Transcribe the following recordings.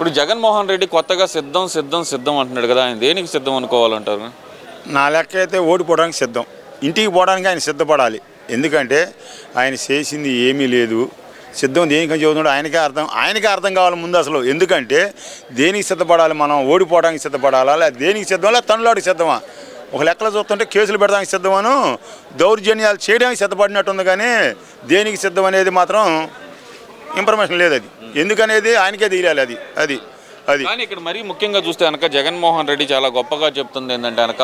ఇప్పుడు జగన్మోహన్ రెడ్డి కొత్తగా సిద్ధం సిద్ధం సిద్ధం అంటున్నాడు కదా ఆయన దేనికి సిద్ధం అనుకోవాలంటారు? నా లెక్క అయితే ఓడిపోవడానికి సిద్ధం. ఇంటికి పోవడానికి ఆయన సిద్ధపడాలి. ఎందుకంటే ఆయన చేసింది ఏమీ లేదు. సిద్ధం దేనికని చదువుతున్నాడు ఆయనకే అర్థం ఆయనకే అర్థం కావాలి ముందు అసలు. ఎందుకంటే దేనికి సిద్ధపడాలి మనం? ఓడిపోవడానికి సిద్ధపడాలా? లేదా దేనికి సిద్ధమా? లేదా తనులాడికి సిద్ధమా? ఒక లెక్కలో చూస్తుంటే కేసులు పెడడానికి సిద్ధమను? దౌర్జన్యాలు చేయడానికి సిద్ధపడినట్టుంది కానీ దేనికి సిద్ధం అనేది మాత్రం ఇన్ఫర్మేషన్ లేదు అది. ఎందుకనేది ఆయనకే తెలియాలి అది అది అది. కానీ ఇక్కడ మరీ ముఖ్యంగా చూస్తే కనుక జగన్మోహన్ రెడ్డి చాలా గొప్పగా చెప్తుంది ఏంటంటే కనుక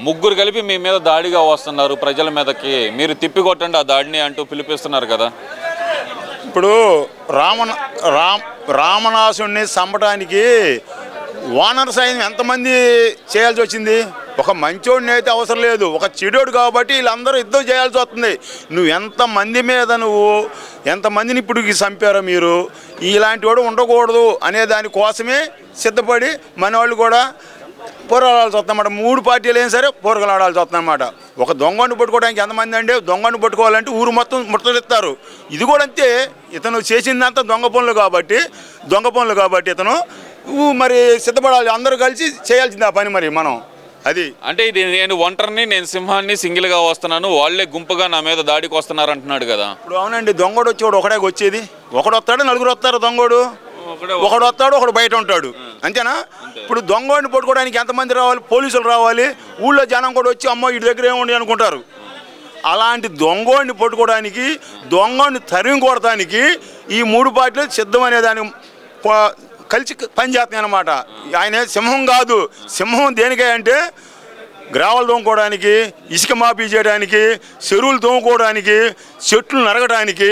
ముగ్గురు కలిపి మీ మీద దాడిగా వస్తున్నారు ప్రజల మీదకి మీరు తిప్పికొట్టండి ఆ దాడిని అంటూ పిలిపిస్తున్నారు కదా. ఇప్పుడు రామన రామ్ రామనాసుడిని చంపడానికి ఓనర్స్ సైన్యం ఎంతమంది చేయాల్సి వచ్చింది? ఒక మంచోడిని అయితే అవసరం లేదు. ఒక చెడోడు కాబట్టి వీళ్ళందరూ యుద్ధం చేయాల్సి వస్తుంది. నువ్వు ఎంతమంది మీద నువ్వు ఎంతమందిని ఇప్పుడు చంపారో మీరు? ఇలాంటి వాడు ఉండకూడదు అనే దానికోసమే సిద్ధపడి మన వాళ్ళు కూడా పోరాడాల్సి వస్తుందన్నమాట. మూడు పార్టీలు అయినా సరే పోరగలాడాల్సి వస్తుందన్నమాట. ఒక దొంగను పట్టుకోవడానికి ఎంతమంది అండి? దొంగను పట్టుకోవాలంటే ఊరు మొత్తం ముట్టలిస్తారు ఇది కూడా అంతే. ఇతను చేసిందంతా దొంగ పనులు కాబట్టి దొంగ పనులు కాబట్టి ఇతను మరి సిద్ధపడాలి అందరూ కలిసి చేయాల్సింది ఆ పని మరి మనం. అది. అంటే ఇది నేను ఒంటరిని నేను సింహాన్ని సింగిల్గా వస్తున్నాను వాళ్ళే గుంపుగా నా మీద దాడికి వస్తున్నారు అంటున్నాడు కదా. ఇప్పుడు అవునండి దొంగోడు వచ్చేవాడు ఒకడే వచ్చేది. ఒకడు వస్తాడు నలుగురు వస్తారు దొంగోడు. ఒకడే వస్తాడు. ఒకడు బయట ఉంటాడు. అంతేనా? ఇప్పుడు దొంగోడిని పట్టుకోవడానికి ఎంతమంది రావాలి? పోలీసులు రావాలి. ఊళ్ళో జనం కూడా వచ్చి అమ్మో ఇటు దగ్గర ఏముంది? అనుకుంటారు. అలాంటి దొంగోడిని పట్టుకోవడానికి దొంగోడిని తరిమి కొడటానికి ఈ మూడు పార్టీలు సిద్ధం కలిసి పనిచేస్తున్నాయి అనమాట ఆయన సింహం కాదు. సింహం దేనికే అంటే గ్రావలు తోముకోవడానికి ఇసుక మాఫీ చేయడానికి చెరువులు తోముకోవడానికి చెట్లు నరగడానికి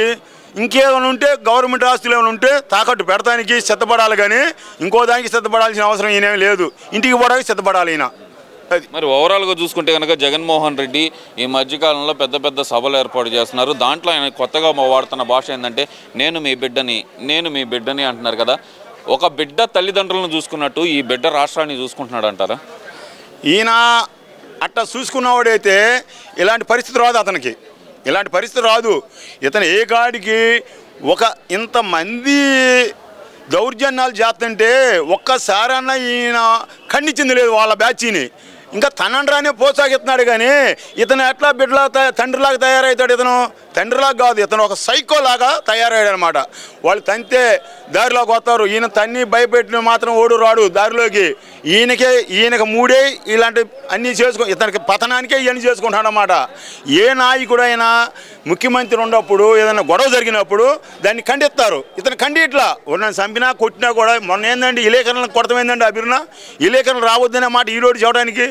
ఇంకేమైనా ఉంటే గవర్నమెంట్ ఆస్తులు ఏమైనా ఉంటే తాకట్టు పెడతానికి సిద్ధపడాలి కానీ ఇంకో దానికి సిద్ధపడాల్సిన అవసరం ఈయనేం లేదు. ఇంటికి పోవడానికి సిద్ధపడాలి ఈయన. అది. మరి ఓవరాల్గా చూసుకుంటే కనుక జగన్మోహన్ రెడ్డి ఈ మధ్యకాలంలో పెద్ద పెద్ద సభలు ఏర్పాటు చేస్తున్నారు. దాంట్లో ఆయన కొత్తగా వాడుతున్న భాష ఏంటంటే నేను మీ బిడ్డని నేను మీ బిడ్డని అంటున్నారు కదా. ఒక బిడ్డ తల్లిదండ్రులను చూసుకున్నట్టు ఈ బిడ్డ రాష్ట్రాన్ని చూసుకుంటున్నాడు అంటారా ఈయన అట్లా చూసుకున్నవాడైతే ఇలాంటి పరిస్థితి రాదు అతనికి. ఇలాంటి పరిస్థితి రాదు. ఇతను ఏ కాడికి ఒక ఇంతమంది దౌర్జన్యాలు చేస్తుంటే ఒక్కసారన్నా ఈయన ఖండించింది లేదు వాళ్ళ బ్యాచీని. ఇంకా తనండ్రానే ప్రోత్సహిస్తున్నాడు కానీ ఇతను ఎట్లా బిడ్డలా తండ్రిలాగా తయారవుతాడు ఇతను? తండ్రిలాగా కాదు ఇతను ఒక సైకో లాగా తయారయ్యాడు అనమాట వాళ్ళు తంతే దారిలోకి వస్తారు. ఈయన తన్ని భయపెట్టిన మాత్రం ఓడు రాడు దారిలోకి. ఈయనకే ఈయనకి మూడే ఇలాంటి అన్నీ చేసుకో ఇతనికి పతనానికే ఇవన్నీ చేసుకుంటాడు అనమాట ఏ నాయకుడైనా ముఖ్యమంత్రి ఉన్నప్పుడు ఏదైనా గొడవ జరిగినప్పుడు దాన్ని ఖండిస్తారు. ఇతను ఖండిట్లా. ఉన్న చంపినా కొట్టినా కూడా మొన్న ఏందండి ఇలేకరణలు కొడతామేందండి అభిరున ఇలేకరణలు రావద్దనే మాట ఈ రోడ్డు చెప్పడానికి?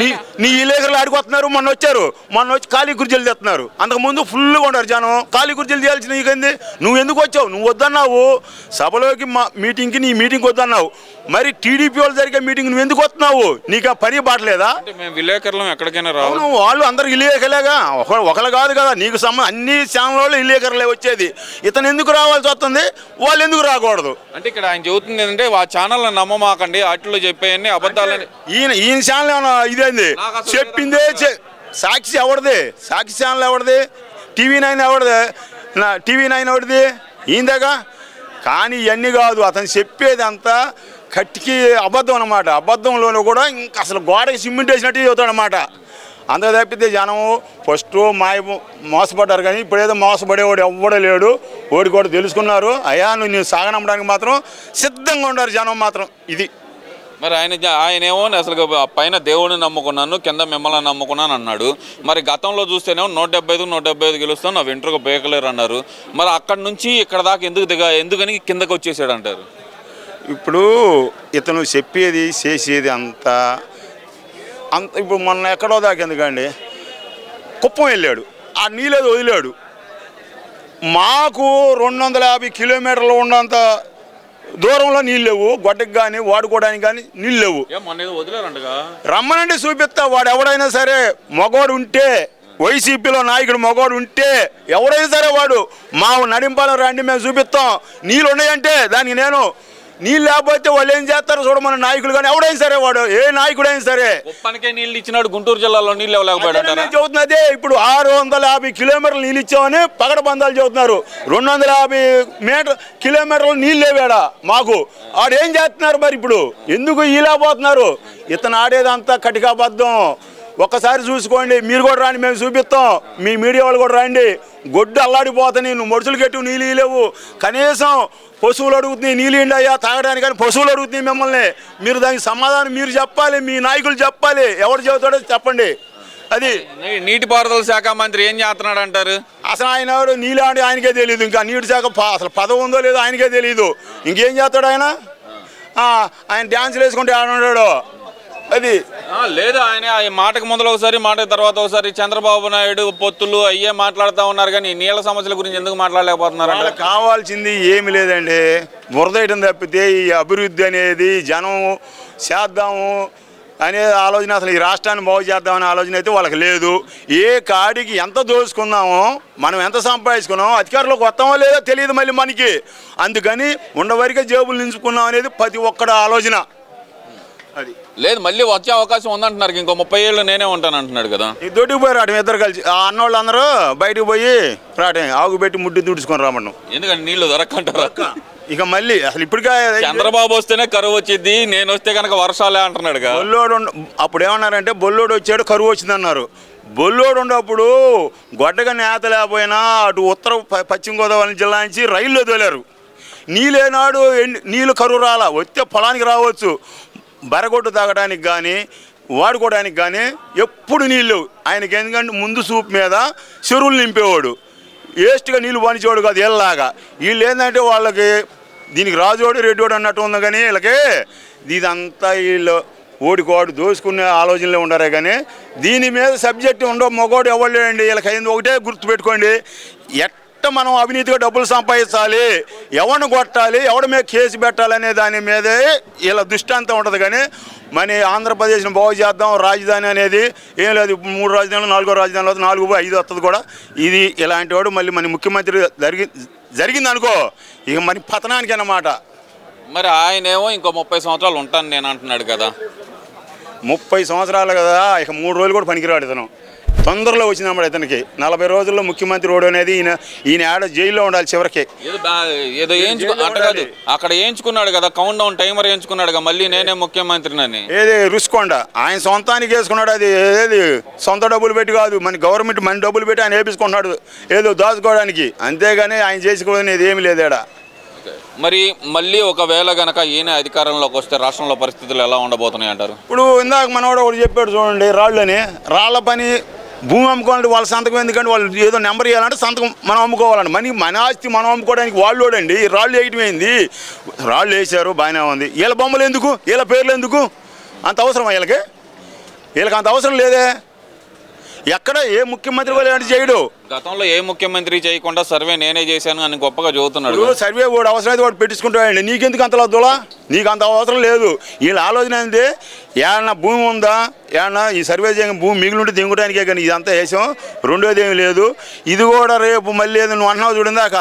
నీ నీ ఇలేకరులు ఆడుకొస్తున్నారు మొన్న వచ్చారు. మొన్న వచ్చి ఖాళీ కుర్చీలు తెస్తున్నారు. అంతకుముందు ఫుల్గా ఉండరు జనం. ఖాళీ కుర్చీలు చేయాల్సిన నీకేంది? నువ్వు ఎందుకు వచ్చావు? నువ్వు వద్దన్నావు. సభలోకి మా మీటింగ్కి నీ మీటింగ్ వద్దన్నావు. మరి టీడీపీ వాళ్ళు జరిగే మీటింగ్ నువ్వు ఎందుకు వస్తున్నావు? నీకు ఆ పని బాటలేదా? మేము విలేకరులం ఎక్కడికైనా రావు వాళ్ళు అందరు ఇల్లేకలేగా ఒక ఒకరు కాదు కదా నీకు సంబంధం అన్ని ఛానల్లో ఇల్లేకరలే వచ్చేది. ఇతను ఎందుకు రావాల్సి వస్తుంది? వాళ్ళు ఎందుకు రాకూడదు? అంటే ఇక్కడ ఆయన చెబుతుంది ఏంటంటే ఆ ఛానల్ని నమ్మమాకండి వాటిలో చెప్పేయన్ని అబద్ధాలని ఈయన ఈయన ఛానల్ ఏమన్నా ఇదేంది? చెప్పిందే సాక్షి ఎవరిది సాక్షి ఛానల్ ఎవరిది టీవీ నైన్ ఎవరిది నా టీవీ నైన్ ఎవరిది ఈయనదేగా కానీ ఇవన్నీ కాదు అతను చెప్పేది అంతా కట్టికి అబద్ధం అనమాట అబద్ధంలోనూ కూడా ఇంకా అసలు గోడకి సిమెంట్ వేసినట్టు చెబుతాడు అనమాట అంత తప్పితే జనం ఫస్ట్ మాయ మోసపడ్డారు కానీ ఇప్పుడు ఏదో మోసపడేవాడు ఎవ్వడూ లేడు. ఓడి కూడా తెలుసుకున్నారు. అయ్యా నువ్వు నేను సాగనమ్మడానికి మాత్రం సిద్ధంగా ఉన్నారు జనం మాత్రం. ఇది. మరి ఆయన ఆయనేమో ఆయన ఏమో అసలు ఆ పైన దేవుడిని నమ్ముకున్నాను కింద మిమ్మల్ని నమ్ముకున్నాను అన్నాడు. మరి గతంలో చూస్తేనేమో నూట డెబ్బై ఐదు నూట డెబ్బై ఐదు గెలుస్తాను నా వెంట్రుక బేకలేరు అన్నారు. మరి అక్కడి నుంచి ఇక్కడ దాకా ఎందుకు దిగా ఎందుకని కిందకు వచ్చేసాడు అంటారు? ఇప్పుడు ఇతను చెప్పేది చేసేది అంత అంత ఇప్పుడు మొన్న ఎక్కడో దాకా ఎందుకండి కుప్పం వెళ్ళాడు. ఆ నీళ్ళేది వదిలాడు. మాకు రెండు వందల యాభై కిలోమీటర్లు ఉన్నంత దూరంలో నీళ్ళు లేవు గొడ్డకి కానీ వాడుకోవడానికి కానీ నీళ్ళు లేవు. రమ్మనండి చూపిస్తా వాడు ఎవడైనా సరే మగవాడు ఉంటే వైసీపీలో నాయకుడు మగవాడు ఉంటే ఎవడైనా సరే వాడు. మా నడింపాల రండి మేము చూపిస్తాం. నీళ్ళు ఉన్నాయంటే దానికి నేను నీళ్ళు లేకపోతే వాళ్ళు ఏం చేస్తారు చూడమని నాయకులు కానీ ఎవడైనా సరే వాడు ఏ నాయకుడైనా సరే. కుప్పానికే నీళ్ళు ఇచ్చినాడు గుంటూరు జిల్లాలో నీళ్ళు ఇవ్వలేకపోయాడు చెబుతున్నదే ఇప్పుడు ఆరు వందల యాభై కిలోమీటర్లు నీళ్ళు ఇచ్చామని పగడ బంధాలు చెబుతున్నారు. రెండు వందల యాభై మీటర్ కిలోమీటర్లు నీళ్ళు లేవాడా మాకు. ఆడు ఏం చేస్తున్నారు మరి ఇప్పుడు? ఎందుకు ఇలా పోతున్నారు? ఇతను ఆడేదంతా కటికాబద్ధం. ఒక్కసారి చూసుకోండి మీరు కూడా రాండి మేము చూపిస్తాం. మీ మీడియా వాళ్ళు కూడా రండి. గొడ్డు అల్లాడిపోతాయి నువ్వు మడుచులు కట్టి నీళ్ళు లేవు కనీసం పశువులు అడుగుతున్నాయి నీళ్ళు ఇండి అయ్యా తాగడానికి కానీ పశువులు అడుగుతున్నాయి మిమ్మల్ని. మీరు దానికి సమాధానం మీరు చెప్పాలి మీ నాయకులు చెప్పాలి. ఎవరు చెబుతాడో చెప్పండి. అది నీటిపారుదల శాఖ మంత్రి ఏం చేస్తున్నాడు అంటారు? అసలు ఆయన ఎవరు? నీలాంటి ఆయనకే తెలియదు ఇంకా నీటి శాఖ అసలు పదవి ఉందో లేదో ఆయనకే తెలియదు ఇంకేం చేస్తాడు ఆయన? ఆయన డ్యాన్సులు వేసుకుంటే ఆయన ఉన్నాడు అది లేదు ఆయన ఈ మాటకు ముందర ఒకసారి మాట తర్వాత ఒకసారి చంద్రబాబు నాయుడు పొత్తులు అయ్యే మాట్లాడుతూ ఉన్నారు కానీ నీళ్ళ సమస్యల గురించి ఎందుకు మాట్లాడలేకపోతున్నారు కావాల్సింది ఏమి లేదండి. బురదేయటం తప్పితే ఈ అభివృద్ధి అనేది జనం చేద్దాము అనే ఆలోచన అసలు ఈ రాష్ట్రాన్ని బాగు చేద్దామనే ఆలోచన అయితే వాళ్ళకి లేదు. ఏ కాడికి ఎంత దోచుకున్నామో మనం ఎంత సంపాదించుకున్నామో అధికారులకు వస్తామో లేదో తెలియదు మళ్ళీ మనకి. అందుకని ఉండవరికే జేబులు నించుకున్నాం అనేది ప్రతి ఒక్కడి ఆలోచన. అది. లేదు మళ్ళీ వచ్చే అవకాశం ఉందంటున్నారు. ఇంకో ముప్పై ఏళ్ళు నేనే ఉంటాను అంటున్నాడు కదా. ఈ దొడ్డికి పోయి రావటం ఇద్దరు కలిసి ఆ అన్నోళ్ళు అందరూ బయటికి పోయి రావటం ఆగు పెట్టి ముడ్డి తుడుచుకొని రావడం ఎందుకంటే నీళ్ళు దొరకంటారా ఇక మళ్ళీ అసలు ఇప్పటికే చంద్రబాబు వస్తేనే కరువు వచ్చింది నేను వస్తే కనుక వర్షాలే అంటున్నాడు బొల్లోడు అప్పుడు ఏమన్నారంటే బొల్లోడు వచ్చాడు కరువు వచ్చిందన్నారు బొల్లోడు ఉన్నప్పుడు గొడ్డగా నేత లేకపోయినా అటు ఉత్తర పశ్చిమ గోదావరి జిల్లా నుంచి రైల్లో తోలారు. నీళ్ళేనాడు ఎండి- నీళ్ళు కరువు రాలా వస్తే పొలానికి రావచ్చు. బరగొడ్డు తాగడానికి కానీ వాడుకోవడానికి కానీ ఎప్పుడు నీళ్ళు ఆయనకి ఎందుకంటే ముందు సూప్ మీద చెరువులు నింపేవాడు. వేస్ట్గా నీళ్ళు పనిచేవాడు కాదు వీళ్ళలాగా వీళ్ళు ఏంటంటే వాళ్ళకి దీనికి రాజోడు రెడ్డివాడు అన్నట్టు ఉంది కానీ వీళ్ళకి ఇదంతా వీళ్ళు ఓడికోడు దోసుకునే ఆలోచనలో ఉండారే కానీ దీని మీద సబ్జెక్ట్ ఉండవు మగోడు ఎవరు లేండి వీళ్ళకి అయింది ఒకటే గుర్తుపెట్టుకోండి ఎట్ మనం అవినీతిగా డబ్బులు సంపాదించాలి. ఎవరిని కొట్టాలి ఎవడి మీద కేసు పెట్టాలనే దాని మీదే వీళ్ళ దృష్టాంతం ఉంటుంది. కానీ మన ఆంధ్రప్రదేశ్ని బాగు చేద్దాం రాజధాని అనేది ఏం లేదు. మూడు రాజధానులు నాలుగో రాజధానిలో వస్తుంది, నాలుగు ఐదు వస్తుంది కూడా. ఇది ఇలాంటి వాడు మళ్ళీ మన ముఖ్యమంత్రి జరిగి జరిగింది అనుకో ఇక మన పతనానికి అన్నమాట. మరి ఆయనేమో ఇంకో ముప్పై సంవత్సరాలు ఉంటాను నేను అంటున్నాడు కదా. ముప్పై సంవత్సరాలు కదా ఇక మూడు రోజులు కూడా పనికిరాడు ఇతను. తొందరలో వచ్చిందన్నమాట ఇతనికి నలభై రోజుల్లో ముఖ్యమంత్రి రోడ్ అనేది ఈయన ఈయన ఆడ జైల్లో ఉండాలి చివరికి. ఏదో అట్ట కాదు. అక్కడ వేయించుకున్నాడు కదా కౌంట్ డౌన్ టైమర్ వేయించుకున్నాడు కదా మళ్ళీ నేనే ముఖ్యమంత్రినని. ఏది రుసుకోండ? ఆయన సొంతానికి వేసుకున్నాడు అది. ఏది? సొంత డబ్బులు పెట్టి కాదు. మన గవర్నమెంట్ మన డబ్బులు పెట్టి ఆయన వేపించుకున్నాడు ఏదో దాచుకోవడానికి. అంతేగాని ఆయన చేసుకోవడానికి ఏమి లేదేడా మరి మళ్ళీ ఒకవేళ గనక ఈయన అధికారంలోకి వస్తే రాష్ట్రంలో పరిస్థితులు ఎలా ఉండబోతున్నాయి అంటారు? ఇప్పుడు ఇందాక మనవాడు ఒకటి చెప్పాడు చూడండి రాళ్ళని. రాళ్ళ పని భూమి అమ్ముకోవాలంటే వాళ్ళ సంతకం ఎందుకంటే వాళ్ళు ఏదో నెంబర్ ఇవ్వాలంటే సంతకం మనం అమ్ముకోవాలండి మన మన ఆస్తి మనం అమ్ముకోవడానికి వాళ్ళు చూడండి రాళ్ళు వేయటం ఏంది? రాళ్ళు వేసారు బాగానే ఉంది. వీళ్ళ బొమ్మలు ఎందుకు? వీళ్ళ పేర్లు ఎందుకు? అంత అవసరం వీళ్ళకి? వీళ్ళకి అంత అవసరం లేదే. ఎక్కడ ఏ ముఖ్యమంత్రి కూడా ఇలాంటి చేయడు. గతంలో ఏ ముఖ్యమంత్రి చేయకుండా సర్వే నేనే చేశాను అని గొప్పగా చదువుతున్నాడు సర్వే వాడు అవసరమైతే వాడు పెట్టించుకుంటాడండి నీకెందుకు అంత లద్దులా? నీకు అంత అవసరం లేదు. వీళ్ళ ఆలోచన ఏంటి ఏమన్నా భూమి ఉందా? ఏమన్నా ఈ సర్వే చేయని భూమి మిగిలి ఉంటే దింగడానికే కానీ ఇదంతా వేసాం. రెండోది ఏమి లేదు. ఇది కూడా రేపు మళ్ళీ ఏదో నువ్వు అంటున్నావు చూడిందాక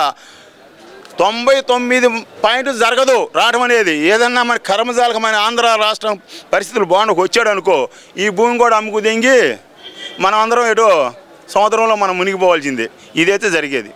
తొంభై తొమ్మిది పాయింట్ జరగదు రావడం అనేది. ఏదన్నా మన కర్మజాలకు మన ఆంధ్ర రాష్ట్రం పరిస్థితులు బాగుండకు వచ్చాడు అనుకో ఈ భూమి కూడా అమ్ముకు దింగి మనం అందరం ఏటో సంవత్సరంలో మనం మునిగిపోవాల్సిందే. ఇదైతే జరిగేది.